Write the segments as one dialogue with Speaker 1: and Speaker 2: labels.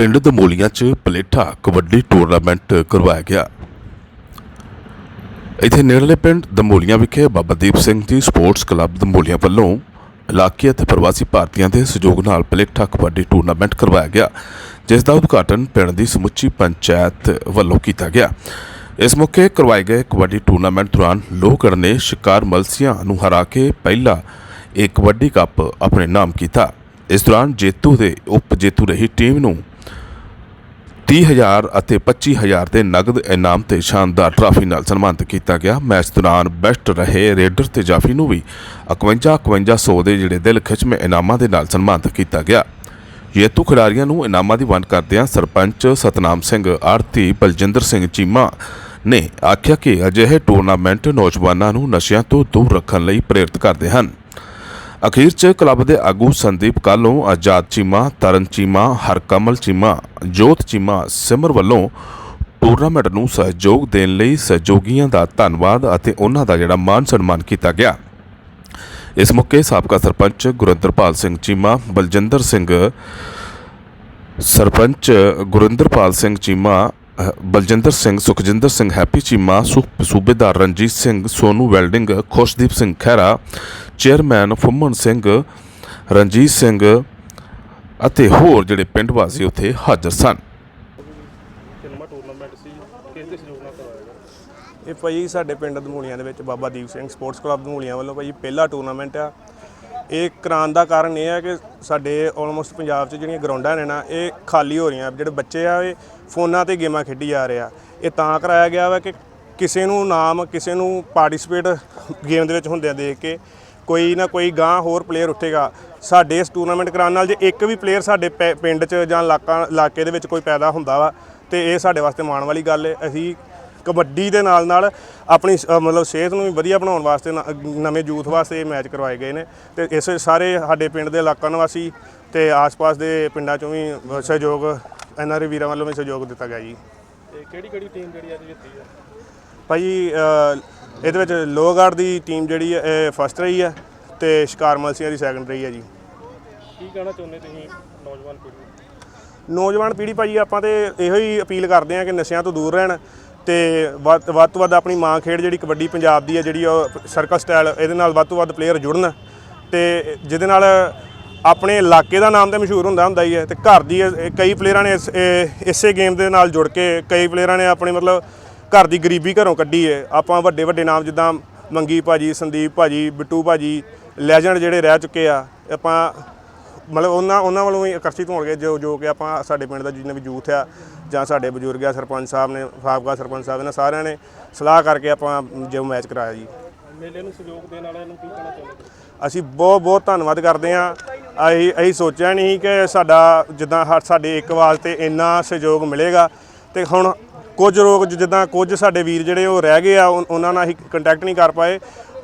Speaker 1: ਪਿੰਡ ਦਮੋਲੀਆਂ 'ਚ ਪਲੇਠਾ ਕਬੱਡੀ ਟੂਰਨਾਮੈਂਟ ਕਰਵਾਇਆ ਗਿਆ। ਇੱਥੇ ਨੇੜਲੇ ਪਿੰਡ ਦਮੋਲੀਆਂ ਵਿਖੇ ਬਾਬਾ ਦੀਪ ਸਿੰਘ ਜੀ ਸਪੋਰਟਸ ਕਲੱਬ ਦਮੋਲੀਆਂ ਵੱਲੋਂ ਇਲਾਕੇ ਅਤੇ ਪ੍ਰਵਾਸੀ ਭਾਰਤੀਆਂ ਦੇ ਸਹਿਯੋਗ ਨਾਲ ਪਲੇਠਾ ਕਬੱਡੀ ਟੂਰਨਾਮੈਂਟ ਕਰਵਾਇਆ ਗਿਆ, ਜਿਸ ਦਾ ਉਦਘਾਟਨ ਪਿੰਡ ਦੀ ਸਮੁੱਚੀ ਪੰਚਾਇਤ ਵੱਲੋਂ ਕੀਤਾ ਗਿਆ। ਇਸ ਮੌਕੇ ਕਰਵਾਏ ਗਏ ਕਬੱਡੀ ਟੂਰਨਾਮੈਂਟ ਦੌਰਾਨ ਲੋਹਗੜ੍ਹ ਨੇ ਸ਼ਿਕਾਰ ਮਲਸੀਆਂ ਨੂੰ ਹਰਾ ਕੇ ਪਹਿਲਾ ਇਹ ਕਬੱਡੀ ਕੱਪ ਆਪਣੇ ਨਾਮ ਕੀਤਾ। ਇਸ ਦੌਰਾਨ ਜੇਤੂ ਦੇ ਉਪ ਜੇਤੂ ਰਹੀ ਟੀਮ ਨੂੰ 30000 ਅਤੇ 25000 ਦੇ ਨਗਦ ਇਨਾਮ ਤੇ ਸ਼ਾਨਦਾਰ ਟਰਾਫੀ ਨਾਲ ਸਨਮਾਨਿਤ ਕੀਤਾ ਗਿਆ। ਮੈਚ ਦੌਰਾਨ ਬੈਸਟ ਰਹੇ ਰੇਡਰ ਤੇ ਜਾਫੀ ਨੂੰ ਵੀ 51 5100 ਦੇ ਜਿਹੜੇ ਦਿਲ ਖਿੱਚਵੇਂ ਇਨਾਮਾਂ ਦੇ ਨਾਲ ਸਨਮਾਨਿਤ ਕੀਤਾ ਗਿਆ। ਜੇਤੂ ਖਿਡਾਰੀਆਂ ਨੂੰ ਇਨਾਮਾਂ ਦੀ ਵੰਡ ਕਰਦਿਆਂ ਸਰਪੰਚ ਸਤਨਾਮ ਸਿੰਘ ਆਰਤੀ ਬਲਜਿੰਦਰ ਸਿੰਘ ਚੀਮਾ ਨੇ ਆਖਿਆ ਕਿ ਅਜਿਹੇ ਟੂਰਨਾਮੈਂਟ ਨੌਜਵਾਨਾਂ ਨੂੰ ਨਸ਼ਿਆਂ ਤੋਂ ਦੂਰ ਰੱਖਣ ਲਈ ਪ੍ਰੇਰਿਤ ਕਰਦੇ ਹਨ। ਅਖੀਰ 'ਚ ਕਲੱਬ ਦੇ ਆਗੂ ਸੰਦੀਪ ਕਾਲੋਂ, ਆਜ਼ਾਦ ਚੀਮਾ, ਤਰਨ ਚੀਮਾ, ਹਰਕਮਲ ਚੀਮਾ, ਜੋਤ ਚੀਮਾ, ਸਿਮਰ ਵੱਲੋਂ ਟੂਰਨਾਮੈਂਟ ਨੂੰ ਸਹਿਯੋਗ ਦੇਣ ਲਈ ਸਹਿਯੋਗੀਆਂ ਦਾ ਧੰਨਵਾਦ ਅਤੇ ਉਹਨਾਂ ਦਾ ਜਿਹੜਾ ਮਾਨ ਸਨਮਾਨ ਕੀਤਾ ਗਿਆ। ਇਸ ਮੌਕੇ ਸਾਬਕਾ sarpanch Gurinderpal Singh Cheema, Baljinder Singh, sarpanch Gurinderpal Singh Cheema Baljinder Singh Sukhjinder Singh Happy Cheema Subedar Ranjit Singh Sonu welding Khushdeep Singh Khaira chairman Phumman Singh Ranjit Singh ਅਤੇ ਹੋਰ ਜਿਹੜੇ ਪਿੰਡ ਵਾਸੀ ਉੱਥੇ ਹਾਜ਼ਰ ਸਨ।
Speaker 2: ਕਿੰਨਵਾਂ ਟੂਰਨਾਮੈਂਟ ਸੀ? ਕਿਸ ਦੇ ਸਹਿਯੋਗ ਨਾਲ ਕਰਵਾਇਆ ਗਿਆ?
Speaker 3: ਇਹ ਭਾਈ ਸਾਡੇ ਪਿੰਡ ਦਮੂਲੀਆਂ ਦੇ ਵਿੱਚ ਬਾਬਾ ਦੀਪ ਸਿੰਘ ਸਪੋਰਟਸ ਕਲੱਬ ਦਮੂਲੀਆਂ ਵੱਲੋਂ ਭਾਈ ਪਹਿਲਾ ਟੂਰਨਾਮੈਂਟ ਆ। ਇਹ ਕਰਾਉਣ ਦਾ ਕਾਰਨ ਇਹ ਹੈ ਕਿ ਸਾਡੇ ਆਲਮੋਸਟ ਪੰਜਾਬ 'ਚ ਜਿਹੜੀਆਂ ਗਰਾਊਂਡਾਂ ਨੇ ਨਾ, ਇਹ ਖਾਲੀ ਹੋ ਰਹੀਆਂ। ਜਿਹੜੇ ਬੱਚੇ ਆ, ਇਹ ਫੋਨਾਂ ਤੇ ਗੇਮਾਂ ਖੇਡੀ ਜਾ ਰਹੇ ਆ। ਇਹ ਤਾਂ ਕਰਾਇਆ ਗਿਆ ਵਾ ਕਿ ਕਿਸੇ ਨੂੰ ਨਾਮ, ਕਿਸੇ ਨੂੰ ਪਾਰਟਿਸਿਪੇਟ ਗੇਮ ਦੇ ਵਿੱਚ ਹੁੰਦਿਆਂ ਦੇਖ ਕੇ ਕੋਈ ਨਾ ਕੋਈ ਗਾਂ ਹੋਰ ਪਲੇਅਰ ਉੱਠੇਗਾ। ਸਾਡੇ ਇਸ ਟੂਰਨਾਮੈਂਟ ਕਰਾਉਣ ਨਾਲ ਜੇ ਇੱਕ ਵੀ ਪਲੇਅਰ ਸਾਡੇ ਪੈ- ਪਿੰਡ 'ਚ ਜਾਂ ਇਲਾਕਾ, ਇਲਾਕੇ ਦੇ ਵਿੱਚ ਕੋਈ ਪੈਦਾ ਹੁੰਦਾ ਵਾ, ਤੇ ਇਹ ਸਾਡੇ ਵਾਸਤੇ ਮਾਣ ਵਾਲੀ ਗੱਲ ਹੈ ਅਸੀਂ ਕਬੱਡੀ ਦੇ ਨਾਲ ਨਾਲ ਆਪਣੀ ਸ- ਮਤਲਬ ਸਿਹਤ ਨੂੰ ਵੀ ਵਧੀਆ ਬਣਾਉਣ ਵਾਸਤੇ ਨ- ਨਵੇਂ ਯੂਥ ਵਾਸਤੇ ਇਹ ਮੈਚ ਕਰਵਾਏ ਗਏ ਨੇ। ਤੇ ਇਸ ਸਾਰੇ ਸਾਡੇ ਪਿੰਡ ਦੇ ਇਲਾਕਾ ਨਿਵਾਸੀ ਤੇ ਆਸ-ਪਾਸ ਦੇ ਪਿੰਡਾਂ ਚੋਂ ਵੀ ਅ, ਸਹਿਯੋਗ ਐਨਆਰਏ ਵੀਰਾਂ ਵੱਲੋਂ ਵੀ ਸਹਿਯੋਗ ਦਿੱਤਾ ਗਿਆ ਜੀ।
Speaker 2: ਤੇ ਕਿਹੜੀ ਕਿਹੜੀ ਟੀਮ ਜਿਹੜੀ ਅੱਜ ਜਿੱਤੀ ਹੈ
Speaker 3: ਭਾਈ ਅ, ਇਹਦੇ ਵਿੱਚ ਲੋਹਗੜ੍ਹ ਦੀ ਟੀਮ ਜਿਹੜੀ ਹੈ ਇਹ ਫਸਟ ਰਹੀ ਹੈ ਤੇ ਸ਼ਿਕਾਰ ਮਲਸੀਆਂ ਦੀ ਸੈਕੰਡ ਰਹੀ ਹੈ ਜੀ।
Speaker 2: ਕੀ ਕਹਿਣਾ ਚਾਹੁੰਦੇ ਤੁਸੀਂ ਨੌਜਵਾਨ ਪੀੜ੍ਹੀ ਨੂੰ?
Speaker 3: ਨੌਜਵਾਨ ਪੀੜ੍ਹੀ ਭਾਈ ਆਪਾਂ ਤੇ ਇਹੋ ਹੀ ਅਪੀਲ ਕਰਦੇ ਹਾਂ ਕਿ ਨਸ਼ਿਆਂ ਤੋਂ ਦੂਰ ਰਹਿਣ। ਤੇ ਵੱਧ ਵੱਧ ਤੋਂ ਵੱਧ ਆਪਣੀ ਮਾਂ ਖੇਡ ਜਿਹੜੀ ਕਬੱਡੀ ਪੰਜਾਬ ਦੀ ਹੈ, ਜਿਹੜੀ ਉਹ ਸਰਕਲ ਸਟਾਈਲ ਇਹਦੇ ਨਾਲ ਵੱਧ ਤੋਂ ਵੱਧ ਪਲੇਅਰ ਜੁੜਨ। ਤੇ ਜਿਹਦੇ ਨਾਲ ਆਪਣੇ ਇਲਾਕੇ ਦਾ ਨਾਮ ਤਾਂ ਮਸ਼ਹੂਰ ਹੁੰਦਾ ਹੁੰਦਾ ਹੀ ਹੈ ਤੇ ਘਰ ਦੀ ਇਹ- ਕਈ ਪਲੇਅਰਾਂ ਨੇ ਇਸ- ਇਹ- ਇਸੇ ਗੇਮ ਦੇ ਨਾਲ ਜੁੜ ਕੇ ਕਈ ਪਲੇਅਰਾਂ ਨੇ ਆਪਣੇ ਮਤਲਬ ਘਰ ਦੀ ਗਰੀਬੀ ਘਰੋਂ ਕੱਢੀ ਹੈ। ਆਪਾਂ ਵੱਡੇ ਵੱਡੇ ਨਾਮ ਜਿੱਦਾਂ ਮੰਗੀ ਭਾਜੀ, ਸੰਦੀਪ ਭਾਜੀ, ਬਿੱਟੂ ਭਾਜੀ ਲੈਜੈਂਡ ਜਿਹੜੇ ਰਹਿ ਚੁੱਕੇ ਆ, ਆਪਾਂ ਮਤਲਬ ਉਹਨਾਂ ਉਹਨਾਂ ਵੱਲੋਂ ਵੀ ਆਕਰਸ਼ਿਤ ਹੋਣਗੇ ਜੋ ਜੋ ਕਿ ਆਪਾਂ ਸਾਡੇ ਪਿੰਡ ਦਾ ਜਿੰਨਾ ਵੀ ਯੂਥ ਆ ਜਾਂ ਸਾਡੇ ਬਜ਼ੁਰਗ ਆ ਸਰਪੰਚ ਸਾਹਿਬ ਨੇ ਸਾਬਕਾ ਸਰਪੰਚ ਸਾਹਿਬ ਨੇ ਸਾਰਿਆਂ ਨੇ ਸਲਾਹ ਕਰਕੇ ਆਪਾਂ ਜੋ ਮੈਚ ਕਰਾਇਆ ਜੀ।
Speaker 2: ਮੇਲੇ ਨੂੰ ਸਹਿਯੋਗ ਦੇਣ ਵਾਲਿਆਂ ਨੂੰ ਕੀ ਕਹਿਣਾ ਚਾਹੁੰਦੇ?
Speaker 3: ਅਸੀਂ ਬਹੁਤ ਬਹੁਤ ਧੰਨਵਾਦ ਕਰਦੇ ਹਾਂ। ਅਸੀਂ ਅਸੀਂ ਸੋਚਿਆ ਨਹੀਂ ਕਿ ਸਾਡਾ ਜਿੱਦਾਂ ਹਰ ਸਾਡੇ ਇੱਕ ਵਾਲ ਤੇ ਇੰਨਾ ਸਹਿਯੋਗ ਮਿਲੇਗਾ। ਤੇ ਹੁਣ ਕੁਝ ਲੋਕ ਜਿੱਦਾਂ ਕੁਝ ਸਾਡੇ ਵੀਰ ਜਿਹੜੇ ਉਹ ਰਹਿ ਗਏ ਆ ਉਹਨਾਂ ਨਾਲ ਅਸੀਂ ਕੰਟੈਕਟ ਨਹੀਂ ਕਰ ਪਾਏ।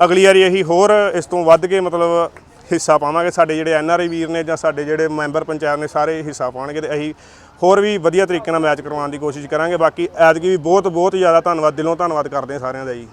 Speaker 3: ਅਗਲੀ ਵਾਰੀ ਅਸੀਂ ਹੋਰ ਇਸ ਤੋਂ ਵੱਧ ਕੇ ਮਤਲਬ ਹਿੱਸਾ ਪਾਵਾਂਗੇ। ਸਾਡੇ ਜਿਹੜੇ ਐਨਆਰਆਈ ਵੀਰ ਨੇ ਜਾਂ ਸਾਡੇ ਜਿਹੜੇ ਮੈਂਬਰ ਪੰਚਾਇਤ ਨੇ ਸਾਰੇ ਹਿੱਸਾ ਪਾਉਣਗੇ ਤੇ ਅਸੀਂ ਹੋਰ ਵੀ ਵਧੀਆ ਤਰੀਕੇ ਨਾਲ ਮੈਚ ਕਰਵਾਉਣ ਦੀ ਕੋਸ਼ਿਸ਼ ਕਰਾਂਗੇ। ਬਾਕੀ ਐਤਕੀ ਵੀ ਬਹੁਤ ਬਹੁਤ ਜ਼ਿਆਦਾ ਧੰਨਵਾਦ, ਦਿਲੋਂ ਧੰਨਵਾਦ ਕਰਦੇ ਹਾਂ ਸਾਰਿਆਂ ਦਾ ਜੀ।